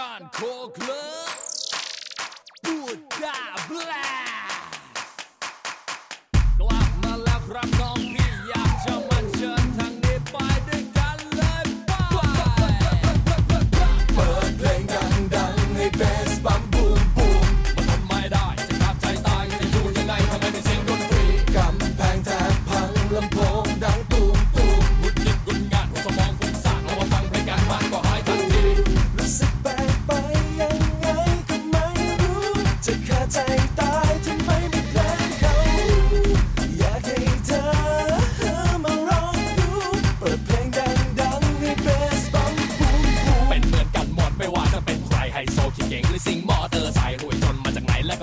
Kan Kogler. Buddha Black.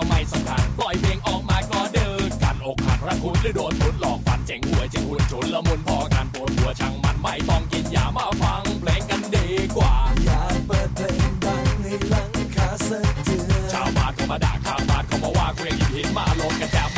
ไม่สำคัญปล่อยเพลงออกมาก็เดินกันอกหักรักคุณหรือโดนทุนหลอกฟันเจ๋งหวยเจ๋งหุ่นฉุนละมุนพอกันปวดหัวช่างมันไม่ต้องกินยามาฟังเพลงกันดีกว่า อยากเปิดเพลงดังในหลังคาเสะเดือดชาวบ้านก็มาด่าข้าวบ้านเขามาว่าเครื่องหินมาลงกันแจบ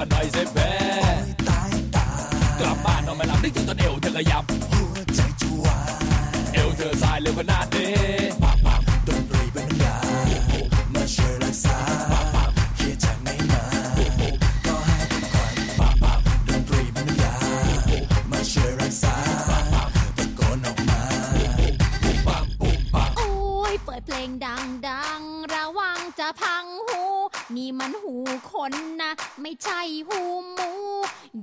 กันหน่อยสิเพ่ตายตายกลับบ้านนอนไม่หลับนึกถึงตอนเอวเธอขยับ หัวใจจุวายเอวเธอสายเร็วขนาดนี้ปักปักดนตรีเป็นยามาช่วยรักษาปักปักเคลียร์จากไหนมาก็ให้เป็นควันปักปักดนตรีเป็นยามาช่วยรักษาตะโกนออกมาปุ๊บปั๊บปุ๊บปั๊บโอ้ยเปิดเพลงดังดังระวังจะพังหู นี่มันหูคนนะ ไม่ใช่หูหมู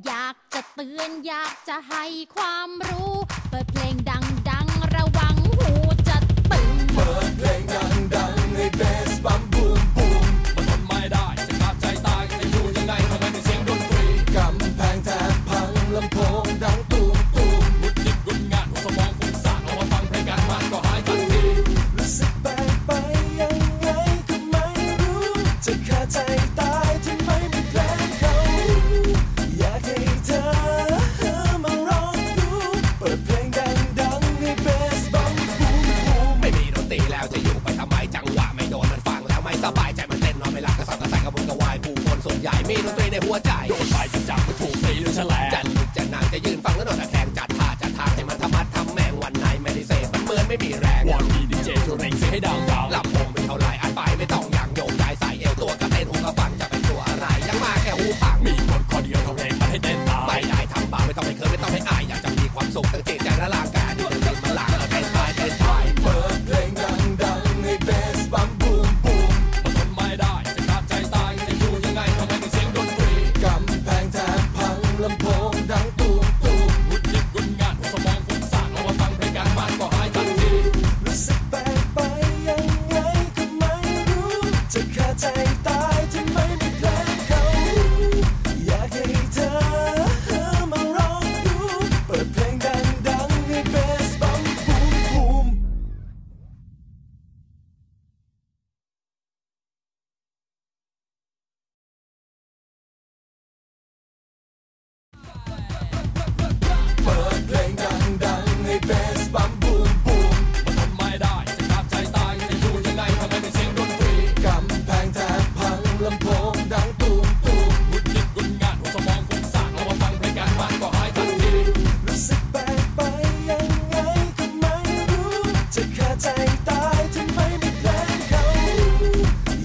อยากจะเตือนอยากจะให้ความรู้ เปิดเพลงดัง ดนตรีในหัวใจโดนไปจับจับถูกตีหรือแฉลงจันลุกจะนานจะยืนฟังแล้วนอนตะแคงจัดท่าจัดทางให้มันทำมัดทำแมงวันไหนไม่ได้เสพมันเหมือนไม่มีแรงวันดีดีเจทุเร่งเสียให้ดังๆหลับ จะขาดใจตายทำไมไม่แกลงเขา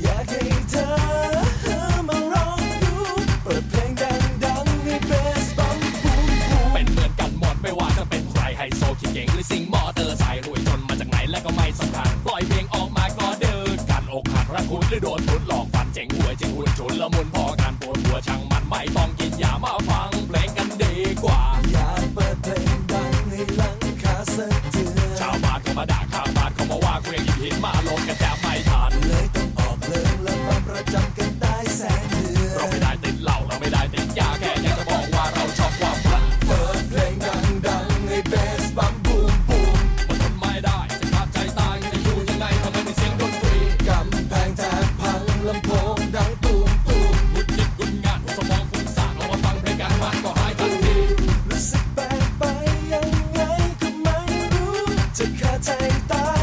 อยากให้เธอมาลองดู เปิดเพลงดังๆให้เบสบังบูมบูมเป็นเหมือนกันหมดไม่ว่าจะเป็นใครไฮโซขี้เก่งหรือสิงมอเตอร์สายรวยจนมาจากไหนและก็ไม่สำคัญปล่อยเพลงออกมาก็เดินกันอกหักรักคุหรือโดนทุนหลอกฟันเจ๋งหวยเจ๋งหุ่นชุนละมุนพอการปวดหัวช่างมันไม่ต้อง goodbye.